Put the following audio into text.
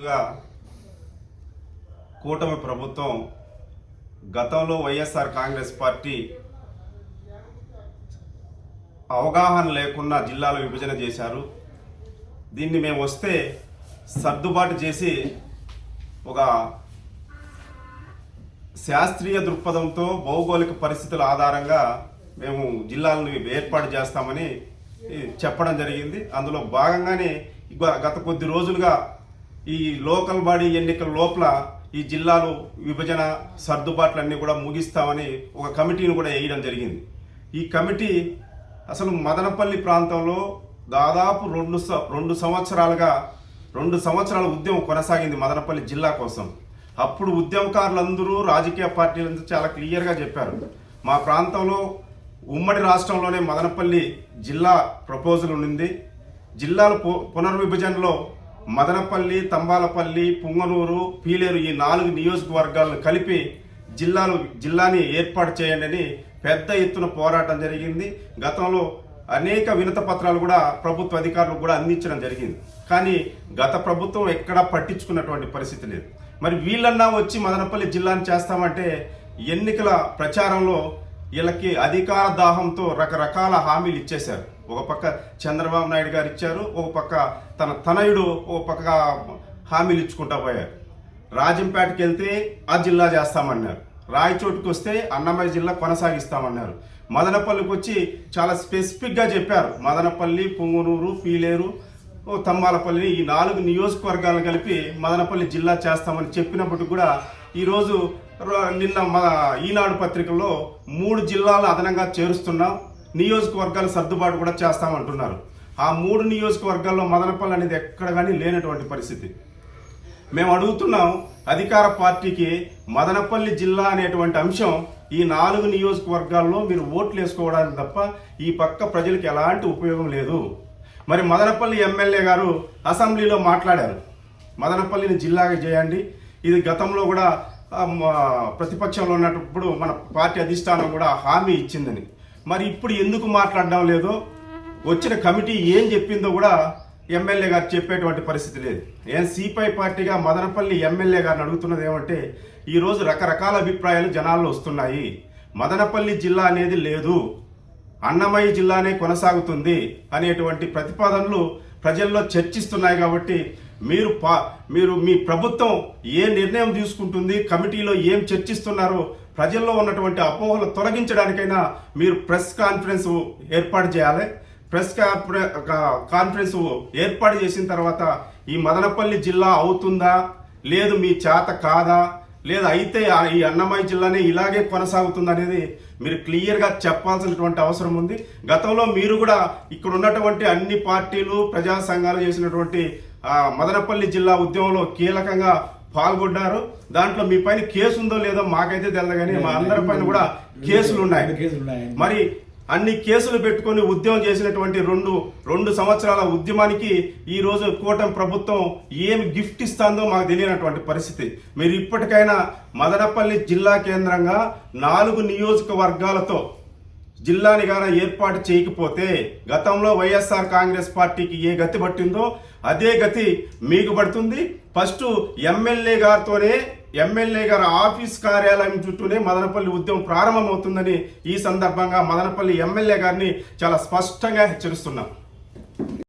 రోజులుగా కూటమి ప్రభుత్వం గతంలో వైఎస్ఆర్ కాంగ్రెస్ పార్టీ అవగాహన లేకుండా జిల్లాలో విభజన చేశారు. దీన్ని మేము వస్తే సర్దుబాటు చేసి ఒక శాస్త్రీయ దృక్పథంతో భౌగోళిక పరిస్థితుల ఆధారంగా మేము జిల్లాలను ఏర్పాటు చేస్తామని చెప్పడం జరిగింది. అందులో భాగంగానే గత కొద్ది రోజులుగా ఈ లోకల్ బాడీ ఎన్నికల లోపల ఈ జిల్లాలు విభజన సర్దుబాట్లన్నీ కూడా ముగిస్తామని ఒక కమిటీని కూడా వేయడం జరిగింది. ఈ కమిటీ అసలు మదనపల్లి ప్రాంతంలో దాదాపు రెండు స- రెండు సంవత్సరాలుగా రెండు సంవత్సరాల ఉద్యమం కొనసాగింది మదనపల్లి జిల్లా కోసం. అప్పుడు ఉద్యమకారులందరూ రాజకీయ పార్టీలందరూ చాలా క్లియర్గా చెప్పారు. మా ప్రాంతంలో ఉమ్మడి రాష్ట్రంలోనే మదనపల్లి జిల్లా ప్రపోజల్ ఉంది జిల్లాల పు- పునర్విభజనలో మదనపల్లి తంబాలపల్లి పుంగనూరు పీలేరు ఈ నాలుగు నియోజకవర్గాలను కలిపి జిల్లాలు జిల్లాని ఏర్పాటు చేయండి పెద్ద ఎత్తున పోరాటం జరిగింది. గతంలో అనేక వినత పత్రాలు కూడా ప్రభుత్వ అధికారులకు కూడా అందించడం జరిగింది. కానీ గత ప్రభుత్వం ఎక్కడా పట్టించుకున్నటువంటి పరిస్థితి లేదు. మరి వీళ్ళన్నా వచ్చి మదనపల్లి జిల్లాని చేస్తామంటే ఎన్నికల ప్రచారంలో వీళ్ళకి అధికార దాహంతో రకరకాల హామీలు ఇచ్చేశారు. ఒక పక్క చంద్రబాబు నాయుడు గారు ఇచ్చారు ఒక పక్క తన తనయుడు ఒక పక్క హామీలు ఇచ్చుకుంటా పోయారు. రాజంపేటకి వెళ్తే ఆ జిల్లా చేస్తామన్నారు. రాయచోటుకు వస్తే అన్నమయ్య జిల్లా కొనసాగిస్తామన్నారు. మదనపల్లికి వచ్చి చాలా స్పెసిఫిక్గా చెప్పారు. మదనపల్లి పొంగునూరు పీలేరు ఓ ఈ నాలుగు నియోజకవర్గాలను కలిపి మదనపల్లి జిల్లా చేస్తామని చెప్పినప్పటికి కూడా ఈరోజు నిన్న మన ఈనాడు పత్రికలో మూడు జిల్లాలు అదనంగా చేరుస్తున్నాం. నియోజకవర్గాల సర్దుబాటు కూడా చేస్తామంటున్నారు. ఆ మూడు నియోజకవర్గాల్లో మదనపల్లి అనేది ఎక్కడ కానీ లేనటువంటి పరిస్థితి. మేము అడుగుతున్నాం అధికార పార్టీకి మదనపల్లి జిల్లా అనేటువంటి అంశం ఈ నాలుగు నియోజకవర్గాల్లో మీరు ఓట్లు వేసుకోవడానికి తప్ప ఈ పక్క ప్రజలకు ఎలాంటి ఉపయోగం లేదు. మరి మదనపల్లి ఎమ్మెల్యే గారు అసెంబ్లీలో మాట్లాడారు. మదనపల్లిని జిల్లాగా చేయండి. ఇది గతంలో కూడా ప్రతిపక్షంలో ఉన్నప్పుడు మన పార్టీ అధిష్టానం కూడా హామీ ఇచ్చిందని. మరి ఇప్పుడు ఎందుకు మాట్లాడడం లేదో వచ్చిన కమిటీ ఏం చెప్పిందో కూడా ఎమ్మెల్యే గారు చెప్పేటువంటి పరిస్థితి లేదు. ఏం సిపిఐ పార్టీగా మదనపల్లి ఎమ్మెల్యే గారిని అడుగుతున్నది ఏమంటే ఈరోజు రకరకాల అభిప్రాయాలు జనాల్లో వస్తున్నాయి. మదనపల్లి జిల్లా అనేది లేదు. అన్నమయ్య జిల్లానే కొనసాగుతుంది అనేటువంటి ప్రతిపాదనలు ప్రజల్లో చర్చిస్తున్నాయి కాబట్టి మీరు పా మీరు మీ ప్రభుత్వం ఏ నిర్ణయం తీసుకుంటుంది కమిటీలో ఏం చర్చిస్తున్నారో ప్రజల్లో ఉన్నటువంటి అపోహలు తొలగించడానికైనా మీరు ప్రెస్ కాన్ఫరెన్స్ ఏర్పాటు చేయాలి. ప్రెస్ కా- కాన్ఫరెన్స్ ఏర్పాటు చేసిన తర్వాత ఈ మదనపల్లి జిల్లా అవుతుందా? లేదు మీ చేత కాదా? లేదా అయితే ఆ- ఈ అన్నమయ్య జిల్లానే ఇలాగే కొనసాగుతుంది అనేది మీరు క్లియర్గా చెప్పాల్సినటువంటి అవసరం ఉంది. గతంలో మీరు కూడా ఇక్కడ ఉన్నటువంటి అన్ని పార్టీలు ప్రజా సంఘాలు చేసినటువంటి మదనపల్లి జిల్లా ఉద్యమంలో కీలకంగా పాల్గొన్నారు దాంట్లో మీ పైన కేసు ఉందో లేదో మాకైతే తెలియదు కానీ మా అందరి పైన కూడా కేసులు ఉన్నాయి కేసులు ఉన్నాయి. మరి అన్ని కేసులు పెట్టుకొని ఉద్యమం చేసినటువంటి రెండు రెండు సంవత్సరాల ఉద్యమానికి ఈ రోజు కూటమి ప్రభుత్వం ఏమి గిఫ్ట్ ఇస్తుందో మాకు తెలియనటువంటి పరిస్థితి. మీరు ఇప్పటికైనా మదనపల్లి జిల్లా కేంద్రంగా నాలుగు నియోజకవర్గాలతో జిల్లాని గాన ఏర్పాటు చేయకపోతే గతంలో వైఎస్ఆర్ కాంగ్రెస్ పార్టీకి ఏ గతి పట్టిందో అదే గతి మీకు పడుతుంది. ఫస్ట్ ఎమ్మెల్యే గారితోనే ఎమ్మెల్యే గారి ఆఫీస్ కార్యాలయం చుట్టూనే మదనపల్లి ఉద్యమం ప్రారంభమవుతుందని ఈ సందర్భంగా మదనపల్లి ఎమ్మెల్యే గారిని చాలా స్పష్టంగా హెచ్చరిస్తున్నాం.